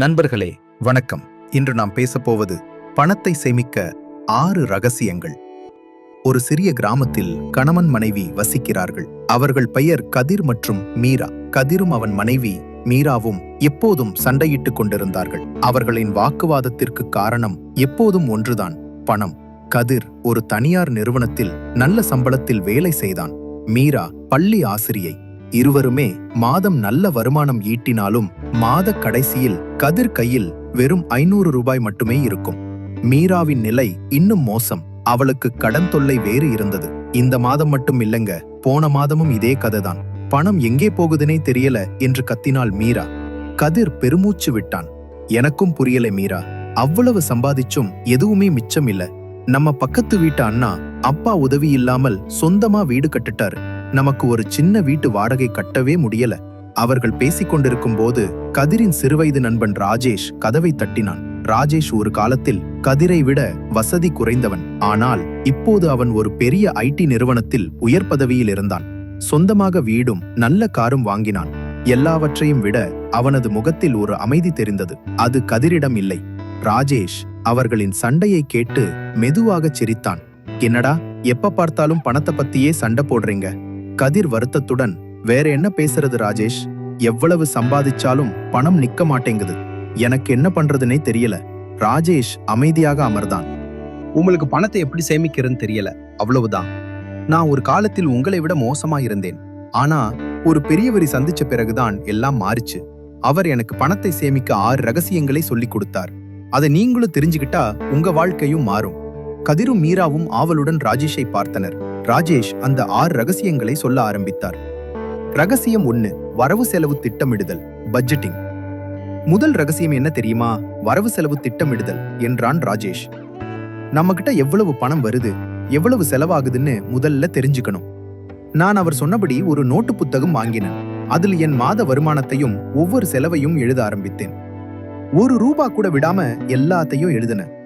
நண்பர்களே வணக்கம். இன்று நாம் பேசப்போவது பணத்தை சேமிக்க ஆறு ரகசியங்கள். ஒரு சிறிய கிராமத்தில் கணவன் மனைவி வசிக்கிறார்கள். அவர்கள் பெயர் கதிர் மற்றும் மீரா. கதிரும் அவன் மனைவி மீராவும் எப்போதும் சண்டையிட்டுக் கொண்டிருந்தார்கள். அவர்களின் வாக்குவாதத்திற்கு காரணம் எப்போதும் ஒன்றுதான் பணம். கதிர் ஒரு தனியார் நிறுவனத்தில் நல்ல சம்பளத்தில் வேலை செய்தான். மீரா பள்ளி ஆசிரியை. இருவருமே மாதம் நல்ல வருமானம் ஈட்டினாலும் மாத கடைசியில் கதிர் கையில் வெறும் ஐநூறு ரூபாய் மட்டுமே இருக்கும். மீராவின் நிலை இன்னும் மோசம். அவளுக்கு கடன் தொல்லை வேறு இருந்தது. இந்த மாதம் மட்டும் இல்லங்க போன மாதமும் இதே கதைதான். பணம் எங்கே போகுதுனே தெரியல என்று கத்தினாள் மீரா. கதிர் பெருமூச்சு விட்டான். எனக்கும் புரியல மீரா. அவ்வளவு சம்பாதிச்சும் எதுவுமே மிச்சம் இல்ல. நம்ம பக்கத்து வீட்டு அண்ணா அப்பா உதவி இல்லாமல் சொந்தமா வீடு கட்டுட்டாரு. நமக்கு ஒரு சின்ன வீட்டு வாடகை கட்டவே முடியல. அவர்கள் பேசிக்கொண்டிருக்கும் போது கதிரின் சிறுவயது நண்பன் ராஜேஷ் கதவை தட்டினான். ராஜேஷ் ஒரு காலத்தில் கதிரை விட வசதி குறைந்தவன். ஆனால் இப்போது அவன் ஒரு பெரிய ஐடி நிறுவனத்தில் உயர் பதவியில் இருந்தான். சொந்தமாக வீடும் நல்ல காரும் வாங்கினான். எல்லாவற்றையும் விட அவனது முகத்தில் ஒரு அமைதி தெரிந்தது. அது கதிரிடம் இல்லை. ராஜேஷ் அவர்களின் சண்டையை கேட்டு மெதுவாகச் சிரித்தான். என்னடா எப்ப பார்த்தாலும் பணத்தை பத்தியே சண்டை போடுறீங்க? கதிர் வருத்தத்துடன் வேற என்ன பேசுறது ராஜேஷ்? எவ்வளவு சம்பாதிச்சாலும் பணம் நிக்க மாட்டேங்குது. எனக்கு என்ன பண்றதுனே தெரியல. ராஜேஷ் அமைதியாக அமர்தான் உங்களுக்கு பணத்தை எப்படி சேமிக்கிறதுன்னு தெரியல. அவ்வளவுதான். நான் ஒரு காலத்தில் உங்களை விட மோசமா இருந்தேன். ஆனா ஒரு பெரியவரை சந்திச்ச பிறகுதான் எல்லாம் மாறிச்சு. அவர் எனக்கு பணத்தை சேமிக்க ஆறு ரகசியங்களை சொல்லிக் கொடுத்தார். அதை நீங்களும் தெரிஞ்சுக்கிட்டா உங்க வாழ்க்கையும் மாறும். கதிரும் மீராவும் ஆவலுடன் ராஜேஷை பார்த்தனர். ராஜேஷ் அந்த ஆறு ரகசியங்களை சொல்ல ஆரம்பித்தார். ரகசியம் ஒன்னு வரவு செலவு திட்டமிடுதல் பட்ஜெட்டிங் முதல் ரகசியம் என்ன தெரியுமா? வரவு செலவு திட்டமிடுதல் என்றான் ராஜேஷ். நம்மகிட்ட எவ்வளவு பணம் வருது எவ்வளவு செலவாகுதுன்னு முதல்ல தெரிஞ்சுக்கணும். நான் அவர் சொன்னபடி ஒரு நோட்டு புத்தகம் வாங்கினேன். அதில் என் மாத வருமானத்தையும் ஒவ்வொரு செலவையும் எழுத ஆரம்பித்தேன். ஒரு ரூபா கூட விடாம எல்லாத்தையும் எழுதினேன்.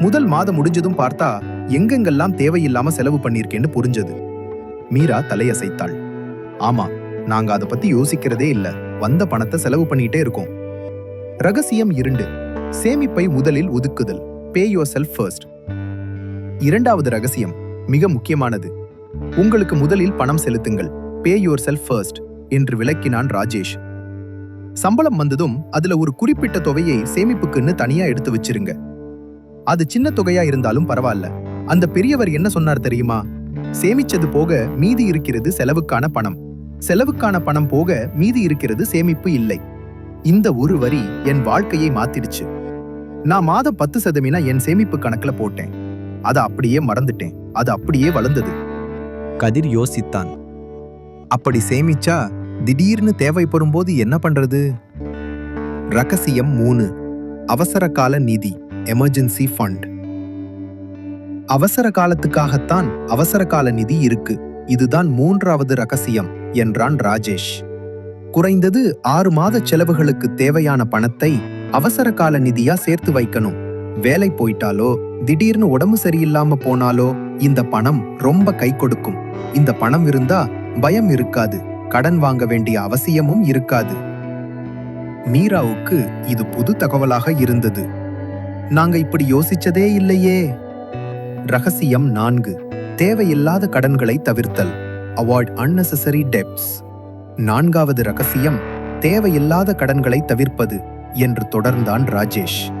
முதல் மாதம் முடிஞ்சதும் பார்த்தா எங்கெங்கெல்லாம் தேவையில்லாம செலவு பண்ணிருக்கேன்னு புரிஞ்சது. மீரா தலையசைத்தாள். ஆமா நாங்க அதை பத்தி யோசிக்கிறதே இல்ல. வந்த பணத்தை செலவு பண்ணிட்டே இருக்கோம். ரகசியம் இரண்டு. சேமிப்பை முதலில் ஒதுக்குதல். பே யுவர் செல்ஃப் ஃபர்ஸ்ட் இரண்டாவது ரகசியம் மிக முக்கியமானது. உங்களுக்கு முதலில் பணம் செலுத்துங்கள். பே யுவர் செல்ஃப் ஃபர்ஸ்ட் என்று விளக்கினான் ராஜேஷ். சம்பளம் வந்ததும் அதுல ஒரு குறிப்பிட்ட தொகையை சேமிப்புக்குன்னு தனியா எடுத்து வச்சிருங்க. அது சின்ன தொகையா இருந்தாலும் பரவாயில்ல. அந்த பெரியவர் என்ன சொன்னார் தெரியுமா? சேமிச்சது போக மீதி இருக்கிறது செலவுக்கான பணம். செலவுக்கான பணம் போக மீதி இருக்கிறது சேமிப்பு இல்லை. இந்த ஒரு வரி என் வாழ்க்கையை மாத்திடுச்சு. நான் மாதம் பத்து சதவீனா என் சேமிப்பு கணக்குல போட்டேன். அதை அப்படியே மறந்துட்டேன். அது அப்படியே வளர்ந்தது. கதிர் யோசித்தான். அப்படி சேமிச்சா திடீர்னு தேவைப்படும் போது என்ன பண்றது? ரகசியம் மூணு. அவசர கால நிதி. எமர்ஜென்சி ஃபண்ட் அவசர காலத்துக்காகத்தான் அவசர கால நிதி இருக்கு. இதுதான் மூன்றாவது ரகசியம் என்றான் ராஜேஷ். குறைந்தது ஆறு மாத செலவுகளுக்கு தேவையான பணத்தை அவசர கால நிதியா சேர்த்து வைக்கணும். வேலை போயிட்டாலோ திடீர்னு உடம்பு சரியில்லாம போனாலோ இந்த பணம் ரொம்ப கை கொடுக்கும். இந்த பணம் இருந்தா பயம் இருக்காது கடன் வாங்க வேண்டிய அவசியமும் இருக்காது. மீராவுக்கு இது புது தகவலாக இருந்தது. நாங்க இப்படி யோசிச்சதே இல்லையே. ரகசியம் நான்கு. தேவையில்லாத கடன்களை தவிர்த்தல். அவாய்ட் unnecessary டெப்ஸ் நான்காவது ரகசியம் தேவையில்லாத கடன்களை தவிர்ப்பது என்று தொடர்ந்தான் ராஜேஷ்.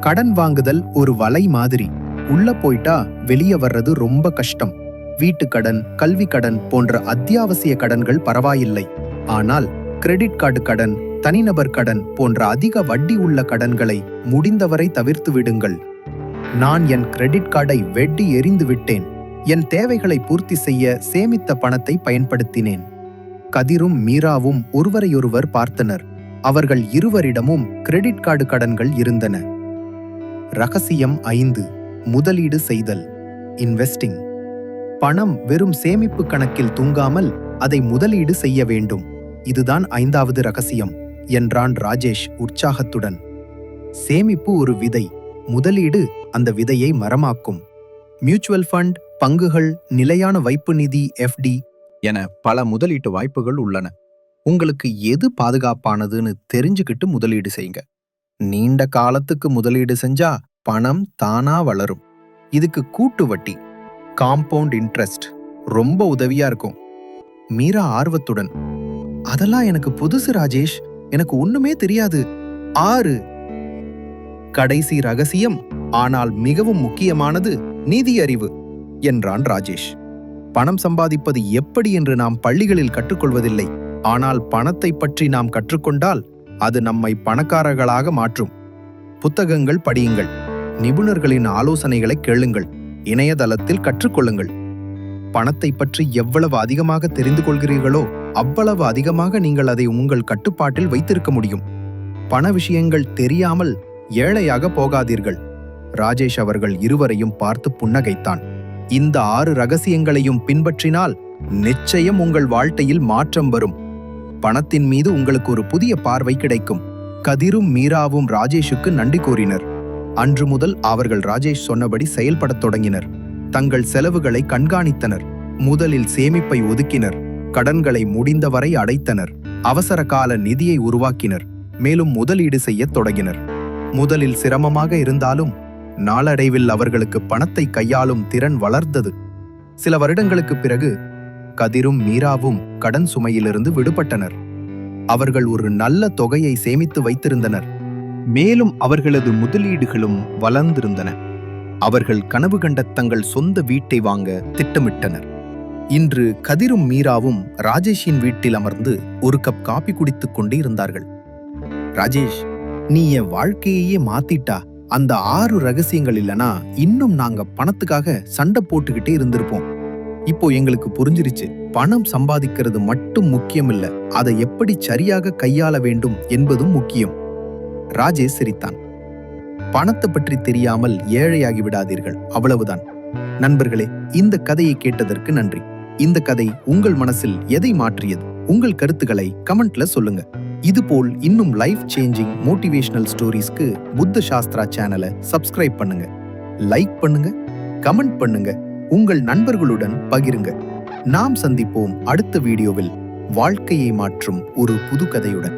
கடன் வாங்குதல் ஒரு வலை மாதிரி. உள்ள போயிட்டா வெளியே வர்றது ரொம்ப கஷ்டம். வீட்டு கடன் கல்வி கடன் போன்ற அத்தியாவசிய கடன்கள் பரவாயில்லை. ஆனால் கிரெடிட் கார்டு கடன் தனிநபர் கடன் போன்ற அதிக வட்டி உள்ள கடன்களை முடிந்தவரை தவிர்த்து விடுங்கள். நான் என் கிரெடிட் கார்டை வெட்டி எரிந்து விட்டேன். என் தேவைகளை பூர்த்தி செய்ய சேமித்த பணத்தை பயன்படுத்தினேன். கதிரும் மீராவும் ஒருவரையொருவர் பார்த்தனர். அவர்கள் இருவரிடமும் கிரெடிட் கார்டு கடன்கள் இருந்தன. ரகசியம் ஐந்து. முதலீடு செய்தல். இன்வெஸ்டிங் பணம் வெறும் சேமிப்பு கணக்கில் தூங்காமல் அதை முதலீடு செய்ய வேண்டும். இதுதான் ஐந்தாவது ரகசியம் என்றான் ராஜேஷ் உற்சாகத்துடன். சேமிப்பு ஒரு விதை. முதலீடு அந்த விதையை மரமாக்கும். மியூச்சுவல் ஃபண்ட் பங்குகள் நிலையான வைப்பு நிதி எஃப்டி என பல முதலீட்டு வாய்ப்புகள் உள்ளன. உங்களுக்கு எது பாதுகாப்பானதுன்னு தெரிஞ்சுக்கிட்டு முதலீடு செய்யுங்க. நீண்ட காலத்துக்கு முதலீடு செஞ்சா பணம் தானா வளரும். இதுக்கு கூட்டு வட்டி காம்பவுண்ட் இன்ட்ரெஸ்ட் ரொம்ப உதவியா இருக்கும். மீரா ஆர்வத்துடன் அதெல்லாம் எனக்கு புதுசு ராஜேஷ் எனக்கு ஒண்ணுமே தெரியாது. ஆறு கடைசி ரகசியம் ஆனால் மிகவும் முக்கியமானது நீதியறிவு என்றான் ராஜேஷ். பணம் சம்பாதிப்பது எப்படி என்று நாம் பள்ளிகளில் கற்றுக்கொள்வதில்லை. ஆனால் பணத்தை பற்றி நாம் கற்றுக்கொண்டால் அது நம்மை பணக்காரர்களாக மாற்றும். புத்தகங்கள் படியுங்கள். நிபுணர்களின் ஆலோசனைகளை கேளுங்கள். இணையதளத்தில் கற்றுக்கொள்ளுங்கள். பணத்தை பற்றி எவ்வளவு அதிகமாக தெரிந்து கொள்கிறீர்களோ அவ்வளவு அதிகமாக நீங்கள் அதை உங்கள் கட்டுப்பாட்டில் வைத்திருக்க முடியும். பண விஷயங்கள் தெரியாமல் ஏழையாக போகாதீர்கள். ராஜேஷ் அவர்கள் இருவரையும் பார்த்து புன்னகைத்தான். இந்த ஆறு ரகசியங்களையும் பின்பற்றினால் நிச்சயம் உங்கள் வாழ்க்கையில் மாற்றம் வரும். பணத்தின் மீது உங்களுக்கு ஒரு புதிய பார்வை கிடைக்கும். கதிரும் மீராவும் ராஜேஷுக்கு நன்றி கூறினர். அன்று முதல் அவர்கள் ராஜேஷ் சொன்னபடி செயல்படத் தொடங்கினர். தங்கள் செலவுகளை கண்காணித்தனர். முதலில் சேமிப்பை ஒதுக்கினர். கடன்களை முடிந்தவரை அடைத்தனர். அவசர கால நிதியை உருவாக்கினர். மேலும் முதலீடு செய்யத் தொடங்கினர். முதலில் சிரமமாக இருந்தாலும் நாளடைவில் அவர்களுக்கு பணத்தை கையாளும் திறன் வளர்ந்தது. சில வருடங்களுக்குப் பிறகு கதிரும் மீராவும் கடன் சுமையிலிருந்து விடுபட்டனர். அவர்கள் ஒரு நல்ல தொகையை சேமித்து வைத்திருந்தனர். மேலும் அவர்களது முதலீடுகளும் வளர்ந்திருந்தன. அவர்கள் கனவு கண்ட தங்கள் சொந்த வீட்டை வாங்க திட்டமிட்டனர். இன்று கதிரும் மீராவும் ராஜேஷின் வீட்டில் அமர்ந்து ஒரு கப் காபி குடித்துக் கொண்டு இருந்தார்கள். ராஜேஷ் நீ என் வாழ்க்கையையே மாத்திட்டா. அந்த ஆறு ரகசியங்கள் இல்லனா இன்னும் நாங்க பணத்துக்காக சண்டை போட்டுக்கிட்டே இருந்திருப்போம். இப்போ எங்களுக்கு புரிஞ்சிருச்சு. பணம் சம்பாதிக்கிறது மட்டும் முக்கியம் இல்ல அதை எப்படி சரியாக கையாள வேண்டும் என்பதும் முக்கியம். ராஜேஷ் சிரித்தான். பணத்தை பற்றி தெரியாமல் ஏழையாகி விடாதீர்கள். அவ்வளவுதான். நண்பர்களே இந்த கதையை கேட்டதற்கு நன்றி. இந்த கதை உங்கள் மனசில் எதை மாற்றியது? உங்கள் கருத்துக்களை கமெண்ட்ல சொல்லுங்க. இதுபோல் இன்னும் லைஃப் சேஞ்சிங் மோட்டிவேஷனல் ஸ்டோரிஸ்க்கு புத்த சாஸ்திரா சேனலை சப்ஸ்கிரைப் பண்ணுங்க. லைக் பண்ணுங்க கமெண்ட் பண்ணுங்க உங்கள் நண்பர்களுடன் பகிருங்க. நாம் சந்திப்போம் அடுத்த வீடியோவில். வாழ்க்கையை மாற்றும் ஒரு புது கதையுடன்